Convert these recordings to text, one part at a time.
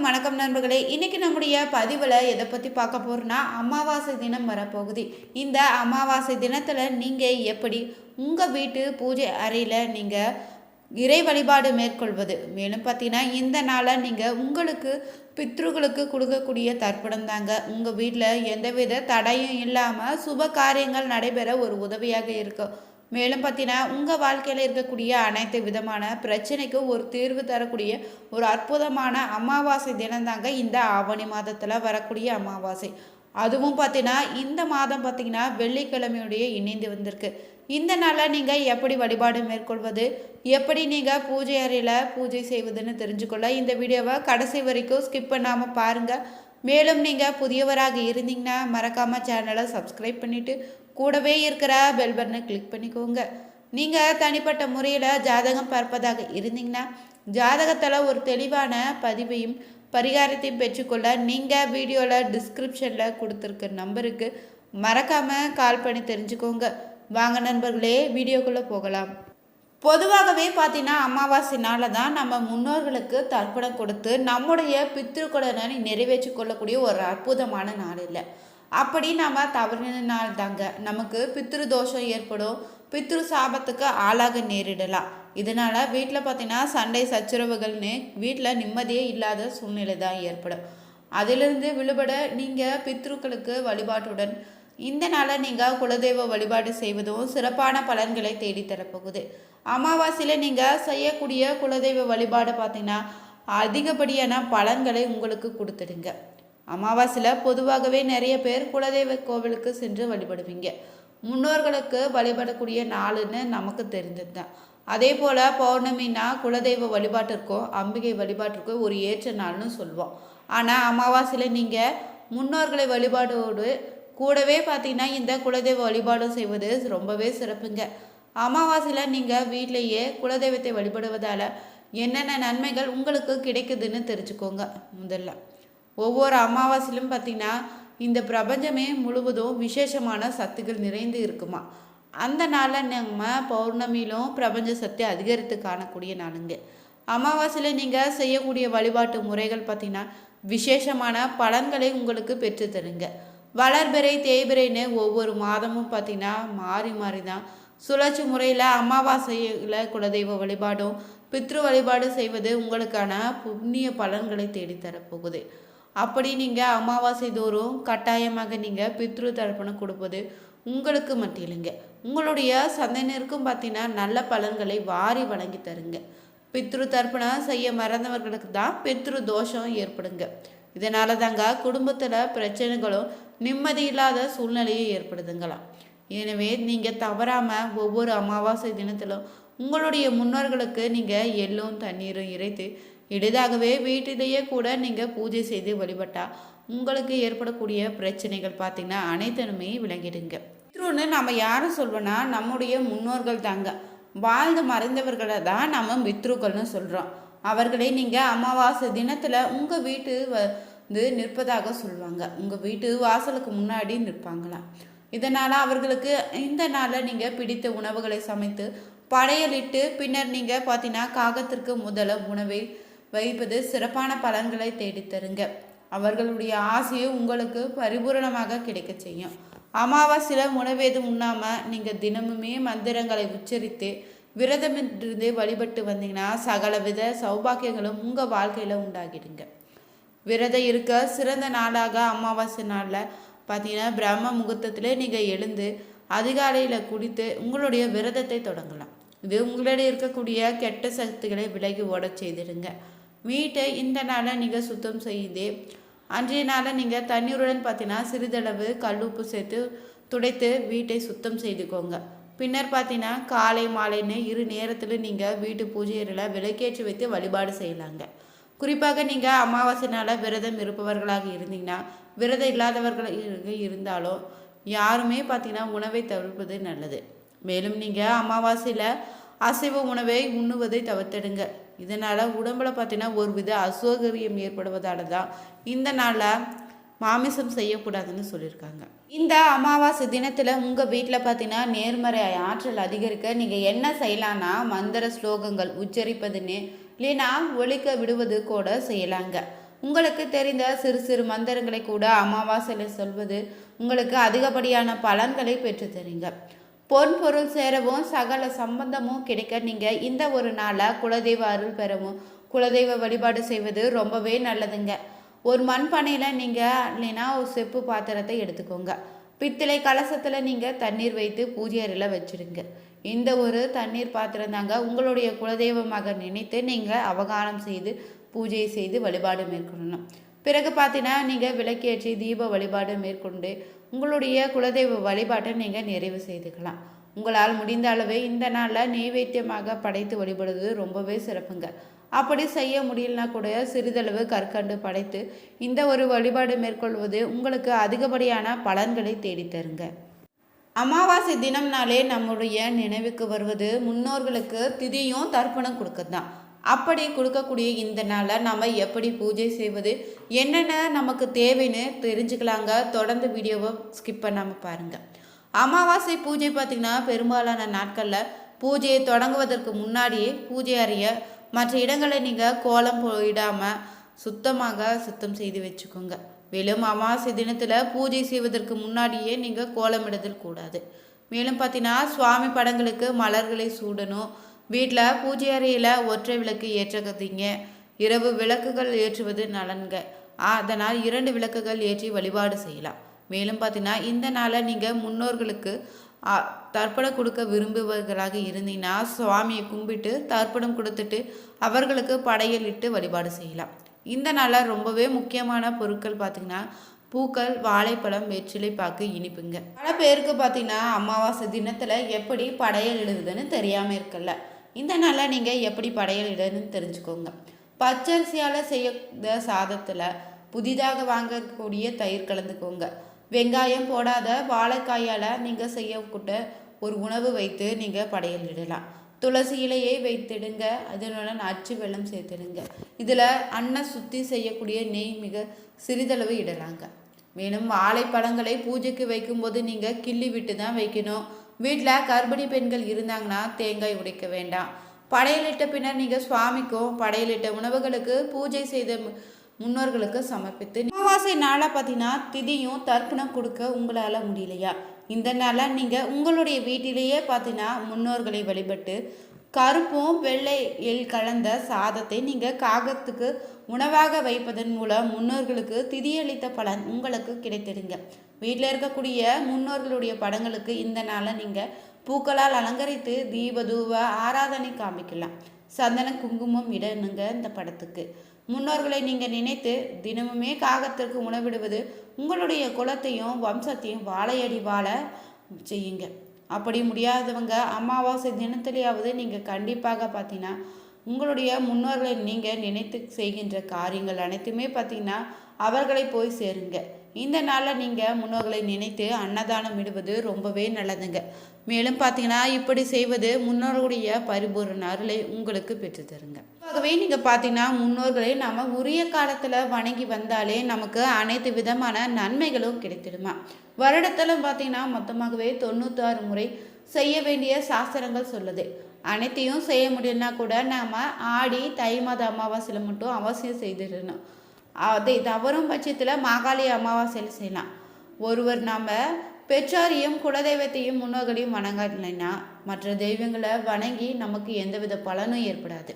வணக்கம் நண்பர்களே. இன்றைக்கி நம்முடைய பதிவில் எதை பற்றி பார்க்க போகிறோன்னா அமாவாசை தினம் வரப்போகுது. இந்த அமாவாசை தினத்தில் நீங்கள் எப்படி உங்கள் வீட்டு பூஜை அறையில் நீங்கள் இறை வழிபாடு மேற்கொள்வது? மேலும் பார்த்தீங்கன்னா இந்த நாளை நீங்கள் உங்களுக்கு பித்ருகளுக்கு கொடுக்கக்கூடிய தர்ப்பணம் தாங்க. உங்கள் வீட்டில் எந்தவித தடையும் இல்லாமல் சுப காரியங்கள் நடைபெற ஒரு உதவியாக இருக்கும். மேலும் பார்த்தீங்கன்னா உங்கள் வாழ்க்கையில் இருக்கக்கூடிய அனைத்து விதமான பிரச்சனைக்கும் ஒரு தீர்வு தரக்கூடிய ஒரு அற்புதமான அமாவாசை தினம்தாங்க இந்த ஆவணி மாதத்தில் வரக்கூடிய அமாவாசை. அதுவும் பார்த்தீங்கன்னா இந்த மாதம் பார்த்தீங்கன்னா வெள்ளிக்கிழமையுடைய இணைந்து வந்திருக்கு. இந்த நாளில் நீங்கள் எப்படி வழிபாடு மேற்கொள்வது எப்படி நீங்கள் பூஜை அறையில் பூஜை செய்வதுன்னு தெரிஞ்சுக்கொள்ள இந்த வீடியோவை கடைசி வரைக்கும் ஸ்கிப் பண்ணாமல் பாருங்கள் மேலும் நீங்கள் புதியவராக இருந்தீங்கன்னா மறக்காமல் சேனலை சப்ஸ்கிரைப் பண்ணிவிட்டு கூடவே இருக்கிற பெல் பட்டனை கிளிக் பண்ணிக்கோங்க. நீங்கள் தனிப்பட்ட முறையில் ஜாதகம் பார்ப்பதாக இருந்தீங்கன்னா ஜாதகத்தில் ஒரு தெளிவான பதிவையும் பரிகாரத்தையும் பெற்றுக்கொள்ள நீங்கள் வீடியோவில் டிஸ்கிரிப்ஷனில் கொடுத்துருக்க நம்பருக்கு மறக்காமல் கால் பண்ணி தெரிஞ்சுக்கோங்க. வாங்க நண்பர்களே வீடியோக்குள்ளே போகலாம். பொதுவாகவே பார்த்தீங்கன்னா அமாவாசை தான் நம்ம முன்னோர்களுக்கு தர்ப்பணம் கொடுத்து நம்முடைய பித்திருக்கடனை நிறைவேற்றி கொள்ளக்கூடிய ஒரு அற்புதமான நாள் இல்லை. அப்படி நாம் தவறினால் தாங்க நமக்கு பித்ரு தோஷம் ஏற்படும். பித்ரு சாபத்துக்கு ஆளாக நேரிடலாம். இதனால் வீட்டில் பார்த்தீங்கன்னா சண்டை சச்சரவுகள்னு வீட்டில் நிம்மதியே இல்லாத சூழ்நிலை தான் ஏற்படும். அதிலிருந்து விடுபட நீங்கள் பித்ருக்களுக்கு வழிபாட்டுடன் இந்த நாளை நீங்கள் குலதெய்வ வழிபாடு செய்வதும் சிறப்பான பலன்களை தேடித்தரப்போகுது. அமாவாசையில் நீங்கள் செய்யக்கூடிய குலதெய்வ வழிபாடு பார்த்தீங்கன்னா அதிகப்படியான பலன்களை உங்களுக்கு கொடுத்துடுங்க. அமாவாசையில் பொதுவாகவே நிறைய பேர் குலதெய்வ கோவிலுக்கு சென்று வழிபடுவீங்க. முன்னோர்களுக்கு வழிபடக்கூடிய நாளுன்னு நமக்கு தெரிஞ்சது தான் அதே போல் பௌர்ணமினா குலதெய்வ வழிபாட்டிற்கும் அம்பிகை வழிபாட்டிற்கும் ஒரு ஏற்ற நாள்னு சொல்லுவோம் ஆனால் அமாவாசையில் நீங்கள் முன்னோர்களை வழிபாடோடு கூடவே பார்த்தீங்கன்னா இந்த குலதெய்வ வழிபாடு செய்வது ரொம்பவே சிறப்புங்க. அமாவாசையில் நீங்கள் வீட்டிலேயே குலதெய்வத்தை வழிபடுவதால் என்னென்ன நன்மைகள் உங்களுக்கு கிடைக்குதுன்னு தெரிஞ்சுக்கோங்க முதல்ல. ஒவ்வொரு அமாவாசையிலும் பார்த்திங்கன்னா இந்த பிரபஞ்சமே முழுவதும் விசேஷமான சத்துக்கள் நிறைந்து இருக்குமா? அந்த நாளில் நம்ம பௌர்ணமியிலும் பிரபஞ்ச சக்தி அதிகரித்து காணக்கூடிய நாளுங்க. அமாவாசையில் நீங்கள் செய்யக்கூடிய வழிபாட்டு முறைகள் பார்த்திங்கன்னா விசேஷமான பலன்களை உங்களுக்கு பெற்று தருங்க. வளர்பிறை தேய்பிறைன்னு ஒவ்வொரு மாதமும் பார்த்திங்கன்னா மாறி மாறி தான் சுழற்சி முறையில் அமாவாசையில் குலதெய்வ வழிபாடும் பித்ரு வழிபாடு செய்வது உங்களுக்கான புண்ணிய பலன்களை தேடித்தரப்போகுது அப்படி நீங்கள் அமாவாசை தோறும் கட்டாயமாக நீங்கள் பித்ரு தர்ப்பணம் கொடுப்பது உங்களுக்கு மட்டும் இல்லைங்க. உங்களுடைய சந்தனருக்கும் பார்த்தீங்கன்னா நல்ல பலன்களை வாரி வழங்கி தருங்க. பித்ரு தர்ப்பணம் செய்ய மறந்தவர்களுக்கு தான் பித்ரு தோஷம் ஏற்படுங்க. இதனால தாங்க குடும்பத்தில் பிரச்சனைகளும் நிம்மதி இல்லாத சூழ்நிலையும் ஏற்படுதுங்களாம். எனவே நீங்கள் தவறாமல் ஒவ்வொரு அமாவாசை தினத்திலும் உங்களுடைய முன்னோர்களுக்கு நீங்கள் எள்ளும் தண்ணீரும் இறைத்து எளிதாகவே வீட்டிலேயே கூட நீங்கள் பூஜை செய்து வழிபட்டால் உங்களுக்கு ஏற்படக்கூடிய பிரச்சனைகள் பார்த்திங்கன்னா அனைத்தனுமே விளங்கிடுங்க. இன்னொன்று நம்ம யாரும் சொல்வோன்னா நம்முடைய முன்னோர்கள் தாங்க. வாழ்ந்து மறைந்தவர்களை தான் நம்ம மித்ருக்கள்னு சொல்கிறோம் அவர்களை நீங்கள் அமாவாசை தினத்தில் உங்கள் வீட்டு வந்து நிற்பதாக சொல்லுவாங்க. உங்கள் வீட்டு வாசலுக்கு முன்னாடி நிற்பாங்களாம். இதனால் அவர்களுக்கு இந்த நாளில் நீங்கள் பிடித்த உணவுகளை சமைத்து படையலிட்டு பின்னர் நீங்கள் பார்த்தீங்கன்னா காகத்திற்கு முதல உணவை வைப்பது சிறப்பான பலன்களை தேடித்தருங்க அவர்களுடைய ஆசையை உங்களுக்கு பரிபூரணமாக கிடைக்க செய்யும். அமாவாசையில் உணவேது உண்ணாமல் நீங்கள் தினமுமே மந்திரங்களை உச்சரித்து விரதமிருந்து வழிபட்டு வந்தீங்கன்னா சகல வித சௌபாக்கியங்களும் உங்கள் வாழ்க்கையில் உண்டாகிடுங்க. விரதம் இருக்க சிறந்த நாளாக அமாவாசை நாளில் பார்த்தீங்கன்னா பிரம்ம முகூர்த்தத்தில் நீங்கள் எழுந்து அதிகாலையில் குடித்து உங்களுடைய விரதத்தை தொடங்கலாம். இது உங்களிடம் இருக்கக்கூடிய கெட்ட சக்திகளை விலகி ஓடச் செய்திடுங்க. வீட்டை இந்த நாளை நீங்கள் சுத்தம் செய்து அன்றைய நாளை நீங்கள் தண்ணீருடன் பார்த்தீங்கன்னா சிறிதளவு கல்லுப்பு சேர்த்து துடைத்து வீட்டை சுத்தம் செய்துக்கோங்க. பின்னர் பார்த்தீங்கன்னா காலை மாலைன்னு இரு நேரத்தில் நீங்கள் வீட்டு பூஜை விலக்கேற்றி விளக்கேற்றி வைத்து வழிபாடு செய்யலாங்க. குறிப்பாக நீங்கள் அமாவாசை நாளில் விரதம் இருப்பவர்களாக இருந்தீங்கன்னா விரதம் இல்லாதவர்களாக இருந்தாலும் யாருமே பார்த்தீங்கன்னா உணவை தவிர்ப்பது நல்லது. மேலும் நீங்கள் அமாவாசையில் அசைவ உணவை உண்ணுவதை தவிர்த்திடுங்க. இதனால் உடம்பில் பார்த்தீங்கன்னா ஒரு வித அசௌகரியம் ஏற்படுவதால தான் இந்த நாளில் மாமிசம் செய்யக்கூடாதுன்னு சொல்லியிருக்காங்க. இந்த அமாவாசை தினத்தில் உங்கள் வீட்டில் பார்த்தீங்கன்னா நேர்மறை ஆற்றல் அதிகரிக்க நீங்கள் என்ன செய்யலான்னா மந்திர ஸ்லோகங்கள் உச்சரிப்பதுன்னு இல்லைன்னா ஒழிக்க விடுவது கூட செய்யலாங்க. உங்களுக்கு தெரிந்த சிறு சிறு மந்திரங்களை கூட அமாவாசையில் சொல்வது உங்களுக்கு அதிகப்படியான பலன்களை பெற்று தருங்க பொன் பொருள் சேரவும் சகல சம்பந்தமும் கிடைக்க நீங்கள் இந்த ஒரு நாளை குலதெய்வ அருள் பெறவும் குலதெய்வ வழிபாடு செய்வது ரொம்பவே நல்லதுங்க. ஒரு மண்பானையில் நீங்கள் இல்லைன்னா ஒரு செப்பு பாத்திரத்தை எடுத்துக்கோங்க. பித்தளை கலசத்தில் நீங்கள் தண்ணீர் வைத்து பூஜை அறையில் வச்சுடுங்க இந்த ஒரு தண்ணீர் பாத்திரம் தாங்க உங்களுடைய குலதெய்வமாக நினைத்து நீங்கள் அவகாரம் செய்து பூஜை செய்து வழிபாடு மேற்கொள்ளணும். பிறகு பார்த்தீங்கன்னா நீங்கள் விளக்கேற்றி தீப வழிபாடு மேற்கொண்டு உங்களுடைய குலதெய்வ வழிபாட்டை நீங்கள் நிறைவு செய்துக்கலாம். உங்களால் முடிந்த அளவு இந்த நாளில் நெய்வேத்தியமாக படைத்து வழிபடுவது ரொம்பவே சிறப்புங்க. அப்படி செய்ய முடியலனா கூட சிறிதளவு கற்கண்டு படைத்து இந்த ஒரு வழிபாடு மேற்கொள்வது உங்களுக்கு அதிகப்படியான பலன்களை தேடித்தருங்க. அமாவாசை தினம்னாலே நம்முடைய நினைவுக்கு வருவது முன்னோர்களுக்கு திதியும் தர்ப்பணம் கொடுக்கத்தான் அப்படி கொடுக்கக்கூடிய இந்த நாளில் நம்ம எப்படி பூஜை செய்வது என்னென்ன நமக்கு தேவைன்னு தெரிஞ்சுக்கலாங்க. தொடர்ந்து வீடியோவை ஸ்கிப் பண்ணாமல் பாருங்கள் அமாவாசை பூஜை பார்த்திங்கன்னா பெரும்பாலான நாட்களில் பூஜையை தொடங்குவதற்கு முன்னாடியே பூஜை அறைய மற்ற இடங்களை நீங்கள் கோலம் போயிடாமல் சுத்தமாக சுத்தம் செய்து வச்சுக்கோங்க. மேலும் அமாவாசை தினத்தில் பூஜை செய்வதற்கு முன்னாடியே நீங்கள் கோலமிடுதல் கூடாது. மேலும் பார்த்தீங்கன்னா சுவாமி படங்களுக்கு மலர்களை சூடணும். வீட்டில் பூஜை அறையில் ஒற்றை விளக்கு ஏற்றகத்தீங்க. இரவு விளக்குகள் ஏற்றுவது நலன்க. அதனால் இரண்டு விளக்குகள் ஏற்றி வழிபாடு செய்யலாம். மேலும் பார்த்தீங்கன்னா இந்த நாளை நீங்கள் முன்னோர்களுக்கு தர்ப்பணம் கொடுக்க விரும்புபவர்களாக இருந்தீங்கன்னா சுவாமியை கும்பிட்டு தர்ப்பணம் கொடுத்துட்டு அவர்களுக்கு படையலிட்டு வழிபாடு செய்யலாம். இந்த நாளில் ரொம்பவே முக்கியமான பொருட்கள் பார்த்திங்கன்னா பூக்கள் வாழைப்பழம் வெற்றிலை பாக்கு இனிப்புங்க. பல பேருக்கு பார்த்தீங்கன்னா அமாவாசை தினத்தில் எப்படி படையல் எழுதுதுன்னு தெரியாமல் இருக்கல்ல. இந்த நாளில் நீங்கள் எப்படி படையலிடணும்னு தெரிஞ்சுக்கோங்க. பச்சரிசியால் செய்ய சாதத்தில் புதிதாக வாங்கக்கூடிய தயிர் கலந்துக்கோங்க. வெங்காயம் போடாத வாழைக்காயால் நீங்கள் செய்யக்கூட்ட ஒரு உணவு வைத்து நீங்கள் படையலிடலாம். துளசி இலையை வைத்திடுங்க. அதனுடன் அச்சு வெள்ளம் சேர்த்திடுங்க. இதில் அன்னை சுற்றி செய்யக்கூடிய நெய் மிக சிறிதளவு இடலாங்க. மேலும் வாழைப்பழங்களை பூஜைக்கு வைக்கும்போது நீங்கள் கிள்ளி விட்டு தான் வைக்கணும். வீட்டில் கர்ப்பிணி பெண்கள் இருந்தாங்கன்னா தேங்காய் உடைக்க வேண்டாம். படையலிட்ட பின்னர் நீங்கள் சுவாமிக்கும் படையலிட்ட உணவுகளுக்கு பூஜை செய்த முன்னோர்களுக்கு சமர்ப்பித்து அமாவாசை நாளாக பார்த்தீங்கன்னா திதியும் தர்ப்பணம் கொடுக்க உங்களால் முடியலையா? இந்த நாளாக நீங்கள் உங்களுடைய வீட்டிலேயே பார்த்தீங்கன்னா முன்னோர்களை வழிபட்டு கருப்பும் வெள்ளை எல் கலந்த சாதத்தை நீங்கள் காகத்துக்கு உணவாக வைப்பதன் மூலம் முன்னோர்களுக்கு திதியளித்த பலன் உங்களுக்கு கிடைத்திடுங்க. வீட்டில் இருக்கக்கூடிய முன்னோர்களுடைய படங்களுக்கு இந்த நாளை நீங்கள் பூக்களால் அலங்கரித்து தீப தூப ஆராதனை காமிக்கலாம். சந்தன குங்குமம் இடணுங்க இந்த படத்துக்கு. முன்னோர்களை நீங்கள் நினைத்து தினமுமே காகத்திற்கு உணவிடுவது உங்களுடைய குலத்தையும் வம்சத்தையும் வாழையடி வாழ செய்யுங்க. அப்படி முடியாதவங்க அமாவாசை தினத்திலேயாவது நீங்கள் கண்டிப்பாக பார்த்தீங்கன்னா உங்களுடைய முன்னோர்களை நீங்கள் நினைத்து செய்கின்ற காரியங்கள் அனைத்துமே பார்த்தீங்கன்னா அவர்களை போய் சேருங்க. இந்த நாளில் நீங்கள் முன்னோர்களை நினைத்து அன்னதானம் இடுவது ரொம்பவே நல்லதுங்க. மேலும் பார்த்தீங்கன்னா இப்படி செய்வது முன்னோர்களுடைய பரிபூர்ண அருளை உங்களுக்கு பெற்று தருங்க. ஆகவே நீங்கள் பார்த்தீங்கன்னா முன்னோர்களை நாம் உரிய காலத்தில் வணங்கி வந்தாலே நமக்கு அனைத்து விதமான நன்மைகளும் கிடைத்திடுமா? வருடத்தில் பார்த்தீங்கன்னா மொத்தமாகவே தொண்ணூத்தாறு முறை செய்ய வேண்டிய சாஸ்திரங்கள் சொல்லுது. அனைத்தையும் செய்ய முடியும்னா கூட நாம் ஆடி தை மாத அமாவாசையில் மட்டும் அவசியம் செய்திடணும். அதை தவறும் பட்சத்தில் மாகாளி அமாவாசையில் செய்யலாம். ஒருவர் நாம் பெற்றோரையும் குலதெய்வத்தையும் முன்னோர்களையும் வணங்கலைன்னா மற்ற தெய்வங்களை வணங்கி நமக்கு எந்தவித பலனும் ஏற்படாது.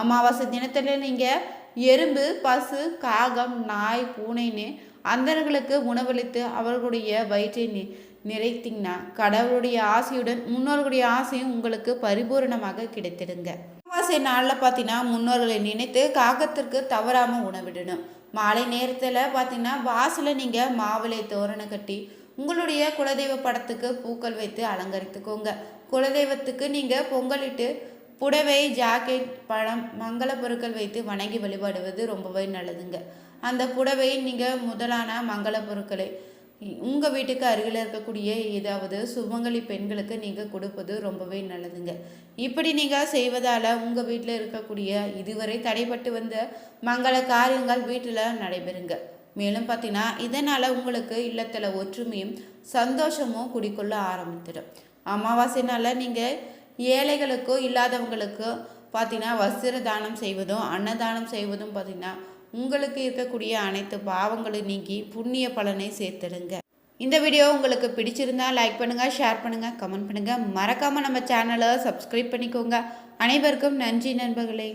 அமாவாசை தினத்தில் நீங்கள் எறும்பு பசு காகம் நாய் பூனைன்னு அந்தர்களுக்கு உணவளித்து அவர்களுடைய வயிற்றை நி நிறைத்தீங்கன்னா கடவுளுடைய ஆசையுடன் முன்னோர்களுடைய ஆசையும் உங்களுக்கு பரிபூரணமாக கிடைத்திடுங்க. அமாவாசை நாளில் பார்த்தீங்கன்னா முன்னோர்களை நினைத்து காகத்திற்கு தவறாமல் உணவிடணும். மாலை நேரத்தில் பார்த்தீங்கன்னா வாசலில் நீங்கள் மாவிலை தோரணம் கட்டி உங்களுடைய குலதெய்வ படத்துக்கு பூக்கள் வைத்து அலங்கரித்துக்கோங்க. குலதெய்வத்துக்கு நீங்கள் பொங்கலிட்டு புடவை ஜாக்கெட் பழம் மங்கள பொருட்கள் வைத்து வணங்கி வழிபாடுவது ரொம்பவே நல்லதுங்க. அந்த புடவை நீங்கள் முதலான மங்கள பொருட்களை உங்கள் வீட்டுக்கு அருகில் இருக்கக்கூடிய ஏதாவது சுமங்கலி பெண்களுக்கு நீங்கள் கொடுப்பது ரொம்பவே நல்லதுங்க. இப்படி நீங்கள் செய்வதால் உங்கள் வீட்டில் இருக்கக்கூடிய இதுவரை தடைப்பட்டு வந்த மங்கள காரியங்கள் வீட்டில் நடைபெறுங்க. மேலும் பார்த்தீங்கன்னா இதனால் உங்களுக்கு இல்லத்தில் ஒற்றுமையும் சந்தோஷமும் குடிக்கொள்ள ஆரம்பித்திடும். அமாவாசைனால் நீங்கள் ஏழைகளுக்கோ இல்லாதவங்களுக்கோ பார்த்தீங்கன்னா வஸ்திர தானம் செய்வதும் அன்னதானம் செய்வதும் பார்த்திங்கன்னா உங்களுக்கு இருக்கக்கூடிய அனைத்து பாவங்களும் நீங்கி புண்ணிய பலனை சேர்த்துடுங்க. இந்த வீடியோ உங்களுக்கு பிடிச்சிருந்தா லைக் பண்ணுங்கள் ஷேர் பண்ணுங்கள் கமெண்ட் பண்ணுங்கள் மறக்காமல் நம்ம சேனலை சப்ஸ்கிரைப் பண்ணிக்கோங்க. அனைவருக்கும் நன்றி நண்பர்களே.